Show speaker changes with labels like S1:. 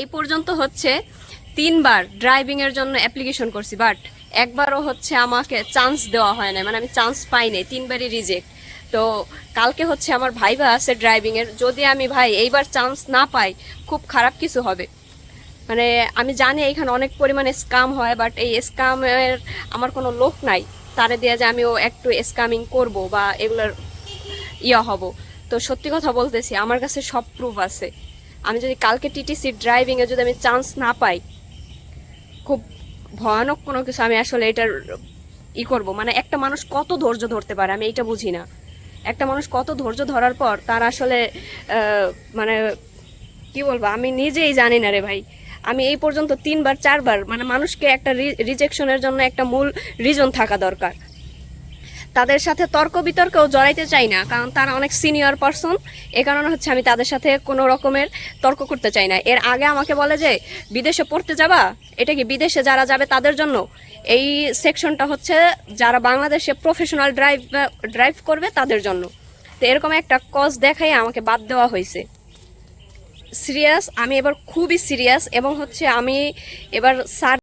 S1: এই পর্যন্ত হচ্ছে তিনবার ড্রাইভিং এর জন্য অ্যাপ্লিকেশন করছি বাট একবারও হচ্ছে আমাকে চান্স দেওয়া হয় না মানে আমি চান্স পাই নাই, তিনবারই রিজেক্ট তো কালকে হচ্ছে আমার ভাইবা আছে ড্রাইভিং এর, যদি আমি ভাই এইবার চান্স না পাই, খুব খারাপ কিছু হবে। মানে আমি জানি এখানে অনেক পরিমাণে স্কাম হয় বাট এই স্কামের আমার কোনো লোক নাই। তারে দিয়ে যে আমিও একটু স্কামিং করব বা এগুলোর ইয়া হব। তো সত্যি কথা বলতেছি, আমার কাছে সব প্রুফ আছে। আমি যদি কালকে টিটিসি ড্রাইভিংয়ে যদি আমি চান্স না পাই, খুব ভয়ানক কোনো কিছু আমি আসলে এটার ই করব। মানে একটা মানুষ কত ধৈর্য ধরতে পারে, আমি এইটা বুঝি না। একটা মানুষ কত ধৈর্য ধরার পর তার আসলে মানে কি বলব, আমি নিজেই জানি না রে ভাই। আমি এই পর্যন্ত তিনবার, চারবার মানে মানুষকে একটা রিজেকশনের জন্য একটা মূল রিজন থাকা দরকার। তাদের সাথে তর্ক বিতর্কেও জড়াইতে চাই না, কারণ তারা অনেক সিনিয়র পারসন এ কারণে হচ্ছে আমি তাদের সাথে কোনো রকমের তর্ক করতে চাই না। এর আগে আমাকে বলে যে, বিদেশে পড়তে যাবা? এটা কি বিদেশে যারা যাবে তাদের জন্য? এই সেকশনটা হচ্ছে যারা বাংলাদেশে প্রফেশনাল ড্রাইভ ড্রাইভ করবে তাদের জন্য। তো এরকম একটা কজ দেখাই আমাকে বাদ দেওয়া হয়েছে। সিরিয়াস আমি এবার খুবই সিরিয়াস এবং হচ্ছে আমি এবার স্যার